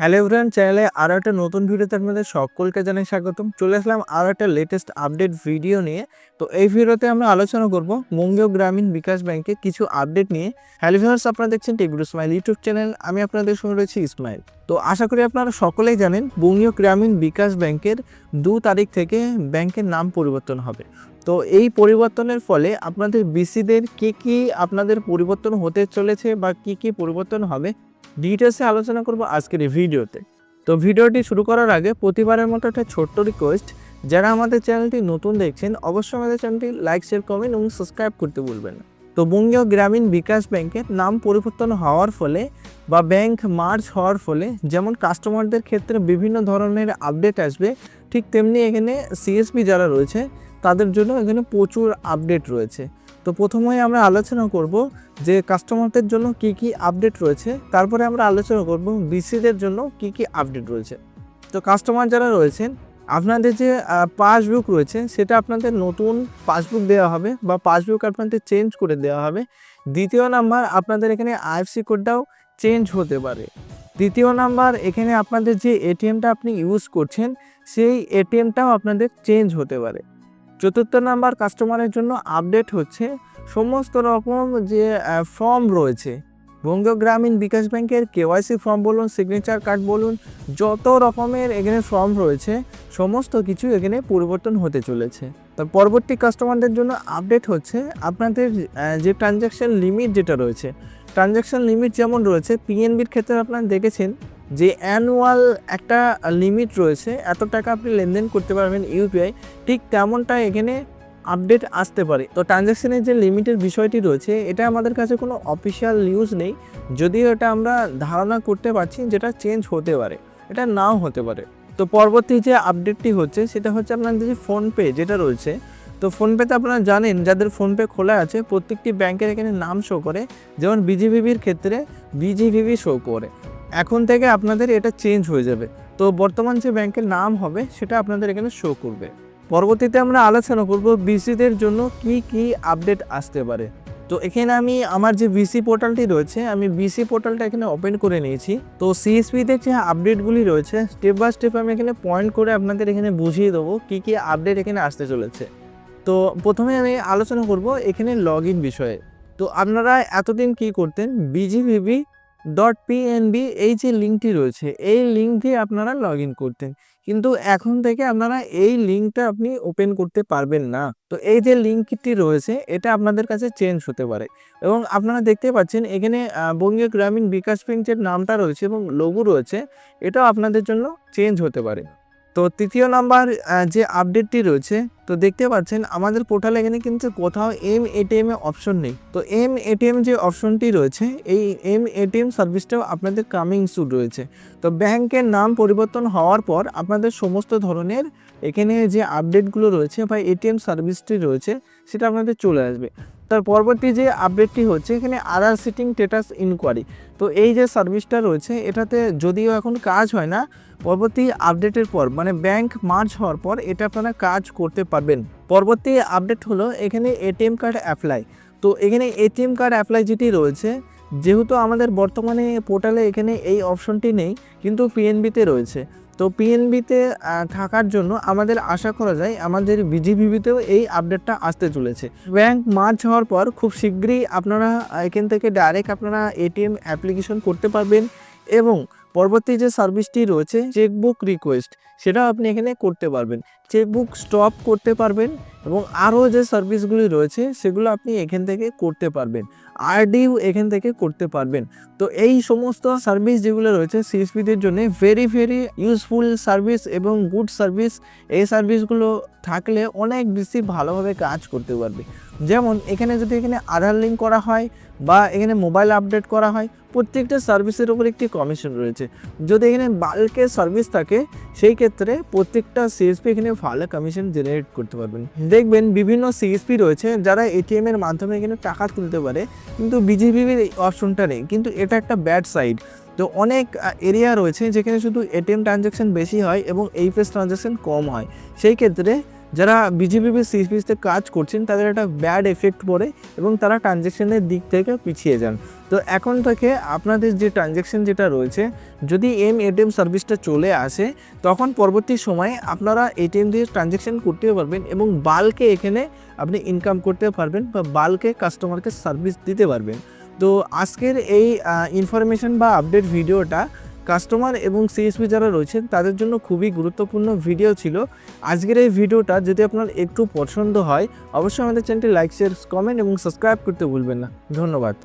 Hello everyone চ্যানেলে আরও একটা নতুন ভিডিওতে আপনাদের সকলকে জানাই স্বাগতম। চলে আসলাম আরও একটা লেটেস্ট আপডেট ভিডিও নিয়ে। তো এই ভিডিওতে আমরা আলোচনা করব বঙ্গীয় গ্রামীণ বিকাশ ব্যাংকের কিছু আপডেট নিয়ে। হ্যালো ভিউয়ার্স আপনারা দেখছেন টেবিল স্মাইল ইউটিউব চ্যানেল আমি আপনাদের সঙ্গে রয়েছি ইসমাইল তো আশা করি আপনারা সকলেই জানেন বঙ্গীয় গ্রামীণ বিকাশ ব্যাংকের দু তারিখ থেকে ব্যাংকের নাম পরিবর্তন হবে। তো এই পরিবর্তনের ফলে আপনাদের বিসিদের কী কী আপনাদের পরিবর্তন হতে চলেছে বা কী কী পরিবর্তন হবে ডিটেলসে আলোচনা করব আজকের এই ভিডিওতে। তো ভিডিওটি শুরু করার আগে প্রতিবারের মতো একটা ছোট্ট রিকোয়েস্ট যারা আমাদের চ্যানেলটি নতুন দেখছেন, অবশ্যই আমাদের চ্যানেলটি লাইক শেয়ার কমেন্ট এবং সাবস্ক্রাইব করতে ভুলবেন না। তো বঙ্গীয় গ্রামীণ বিকাশ ব্যাংকের নাম পরিবর্তন হওয়ার ফলে বা ব্যাংক মার্চ হওয়ার ফলে যেমন কাস্টমারদের ক্ষেত্রে বিভিন্ন ধরনের আপডেট আসবে, ঠিক তেমনি এখানে সিএসপি যারা রয়েছে তাদের জন্য এখানে প্রচুর আপডেট রয়েছে। তো প্রথমে আমরা আলোচনা করব যে কাস্টমারদের জন্য কি কি আপডেট রয়েছে, তারপরে আমরা আলোচনা করব বিসিদের জন্য কি কি আপডেট রয়েছে। তো কাস্টমার যারা রয়েছেন, আপনাদের যে পাসবুক রয়েছে, সেটা আপনাদের নতুন পাসবুক দেওয়া হবে বা পাসবুক আপনাদের চেঞ্জ করে দেওয়া হবে। দ্বিতীয় নাম্বার, আপনাদের এখানে আইএফসি কোডটাও চেঞ্জ হতে পারে। দ্বিতীয় নাম্বার, এখানে আপনাদের যে এটিএমটা আপনি ইউজ করছেন, সেই এটিএমটাও আপনাদের চেঞ্জ হতে পারে। চতুর্থ নাম্বার কাস্টমারের জন্য আপডেট হচ্ছে সমস্ত রকম যে ফর্ম রয়েছে। বঙ্গ গ্রামীণ বিকাশ ব্যাংকের কেওয়াইসি ফর্ম বলুন সিগনেচার কার্ড বলুন, যত রকমের এখানে ফর্ম রয়েছে, সমস্ত কিছু এখানে পরিবর্তন হতে চলেছে। তো পরবর্তী কাস্টমারদের জন্য আপডেট হচ্ছে আপনাদের যে ট্রানজ্যাকশন লিমিট যেটা রয়েছে। ট্রানজ্যাকশন লিমিট যেমন রয়েছে পিএনবির ক্ষেত্রে আপনারা দেখেছেন যে অ্যানুয়াল একটা লিমিট রয়েছে, এত টাকা আপনি লেনদেন করতে পারবেন ইউপিআই, ঠিক তেমনটা এখানে আপডেট আসতে পারে। তো ট্রানজ্যাকশনের যে লিমিটের বিষয়টি রয়েছে, এটা আমাদের কাছে কোনো অফিসিয়াল নিউজ নেই। যদিও এটা আমরা ধারণা করতে পারছি যেটা চেঞ্জ হতে পারে, এটা নাও হতে পারে। তো পরবর্তী যে আপডেটটি হচ্ছে, সেটা হচ্ছে আপনাদের যে ফোনপে যেটা রয়েছে, তো ফোনপেতে আপনারা জানেন, যাদের ফোনপে খোলা আছে, প্রত্যেকটি ব্যাংকের এখানে নাম শো করে। যেমন বিজিভিবির ক্ষেত্রে বিজিভিবি শো করে। এখন থেকে আপনাদের এটা চেঞ্জ হয়ে যাবে। তো বর্তমান যে ব্যাংকের নাম হবে, সেটা আপনাদের এখানে শো করবে। পরবর্তীতে আমরা আলোচনা করব বিসিদের জন্য কি কি আপডেট আসতে পারে। তো এখানে আমি আমার যে বিসি পোর্টালটি রয়েছে, আমি বিসি পোর্টালটা এখানে ওপেন করে নিয়েছি। তো সিএসপিতে যে আপডেটগুলি রয়েছে স্টেপ বাই স্টেপ আমি এখানে পয়েন্ট করে আপনাদের এখানে বুঝিয়ে দেবো কি কি আপডেট এখানে আসতে চলেছে। তো প্রথমে আমি আলোচনা করব এখানে লগ বিষয়ে। তো আপনারা এতদিন কি করতেন? বিজিভিবি ডট পিএনবি এই যে লিঙ্কটি রয়েছে, এই লিঙ্ক দিয়ে আপনারা লগ ইন করতেন। কিন্তু এখন থেকে আপনারা এই লিঙ্কটা আপনি ওপেন করতে পারবেন না। তো এই যে লিঙ্কটি রয়েছে, এটা আপনাদের কাছে চেঞ্জ হতে পারে। এবং আপনারা দেখতে পাচ্ছেন, এখানে বঙ্গীয় গ্রামীণ বিকাশ ব্যাংকের নামটা রয়েছে এবং লোগো রয়েছে। এটাও আপনাদের জন্য চেঞ্জ হতে পারে। তো তৃতীয় নাম্বার যে আপডেটটি রয়েছে, তো দেখতে পাচ্ছেন আমাদের পোর্টালে এখানে কিন্তু কোথাও এম এটিএম এ অপশন নেই। তো এম এটিএম যে অপশনটি রয়েছে, এই এম এটিএম সার্ভিসটাও আপনাদের কামিং সুট রয়েছে। তো ব্যাংকের নাম পরিবর্তন হওয়ার পর আপনাদের সমস্ত ধরনের এখানে যে আপডেটগুলো রয়েছে বা এটিএম সার্ভিসটি রয়েছে, সেটা আপনাদের চলে আসবে। তার পরবর্তী যে আপডেটটি হচ্ছে, এখানে আধার সিটিং স্টেটাস ইনকোয়ারি তো এই যে সার্ভিসটা রয়েছে, এটাতে যদিও এখন কাজ হয় না, পরবর্তী আপডেটের পর মানে ব্যাংক মার্চ হওয়ার পর, এটা আপনারা কাজ করতে পারবেন। পরবর্তী আপডেট হলো, এখানে এটিএম কার্ড অ্যাপ্লাই তো এখানে এটিএম কার্ড অ্যাপ্লাই যেটি রয়েছে, যেহেতু আমাদের বর্তমানে পোর্টালে এখানে এই অপশনটি নেই, কিন্তু পিএনবিতে রয়েছে। তো পিএনবিতে থাকার জন্য আমাদের আশা করা যায় আমাদের বিজিবিবিতেও এই আপডেটটা আসতে চলেছে। ব্যাংক মার্চ হওয়ার পর খুব শীঘ্রই আপনারা, এখান থেকে ডাইরেক্ট আপনারা এটিএম অ্যাপ্লিকেশন করতে পারবেন এবং পরবর্তী যে সার্ভিসটি রয়েছে চেকবুক রিকোয়েস্ট সেটাও আপনি এখানে করতে পারবেন। চেকবুক স্টপ করতে পারবেন এবং আরও যে সার্ভিসগুলি রয়েছে, সেগুলো আপনি এখান থেকে করতে পারবেন। আরডিও এখান থেকে করতে পারবেন। তো এই সমস্ত সার্ভিস যেগুলো রয়েছে সিএসপিদের জন্য ভেরি ভেরি ইউজফুল সার্ভিস এবং গুড সার্ভিস এই সার্ভিসগুলো থাকলে অনেক বেশি ভালোভাবে কাজ করতে পারবে। যেমন এখানে যদি এখানে আধার লিঙ্ক করা হয় বা এখানে মোবাইল আপডেট করা হয়, প্রত্যেকটা সার্ভিসের উপর একটি কমিশন রয়েছে। যদি এখানে বাল্কের সার্ভিস থাকে, সেই ক্ষেত্রে প্রত্যেকটা সিএসপি এখানে ভালো কমিশন জেনারেট করতে পারবেন। দেখবেন বিভিন্ন সিএসপি রয়েছে যারা এটিএম এর মাধ্যমে এখানে টাকা তুলতে পারে, কিন্তু বিজিবির এই অপশনটা নেই। কিন্তু এটা একটা ব্যাড সাইড তো অনেক এরিয়া রয়েছে যেখানে শুধু এটিএম ট্রানজ্যাকশন বেশি হয় এবং এইপিএস ট্রানজ্যাকশন কম হয়। সেই ক্ষেত্রে যারা বিজিবিবি সিএসপিতে কাজ করছেন, তাদের একটা ব্যাড এফেক্ট পড়ে এবং তারা ট্রানজ্যাকশনের দিক থেকে পিছিয়ে যান। তো এখন থেকে আপনাদের যে ট্রানজ্যাকশন যেটা রয়েছে, যদি এম এটিএম সার্ভিসটা চলে আসে, তখন পরবর্তী সময়ে আপনারা এটিএম দিয়ে ট্রানজ্যাকশন করতে পারবেন এবং বাল্কে এখানে আপনি ইনকাম করতে পারবেন বা বাল্কে কাস্টমারকে সার্ভিস দিতে পারবেন। তো আজকের এই ইনফরমেশন বা আপডেট ভিডিওটা কাস্টমার এবং সিএসপি যারা রয়েছেন, তাদের জন্য খুবই গুরুত্বপূর্ণ ভিডিও ছিল। আজকের এই ভিডিওটা যদি আপনার একটু পছন্দ হয়, অবশ্যই আমাদের চ্যানেলটি লাইক শেয়ার কমেন্ট এবং সাবস্ক্রাইব করতে ভুলবেন না। ধন্যবাদ।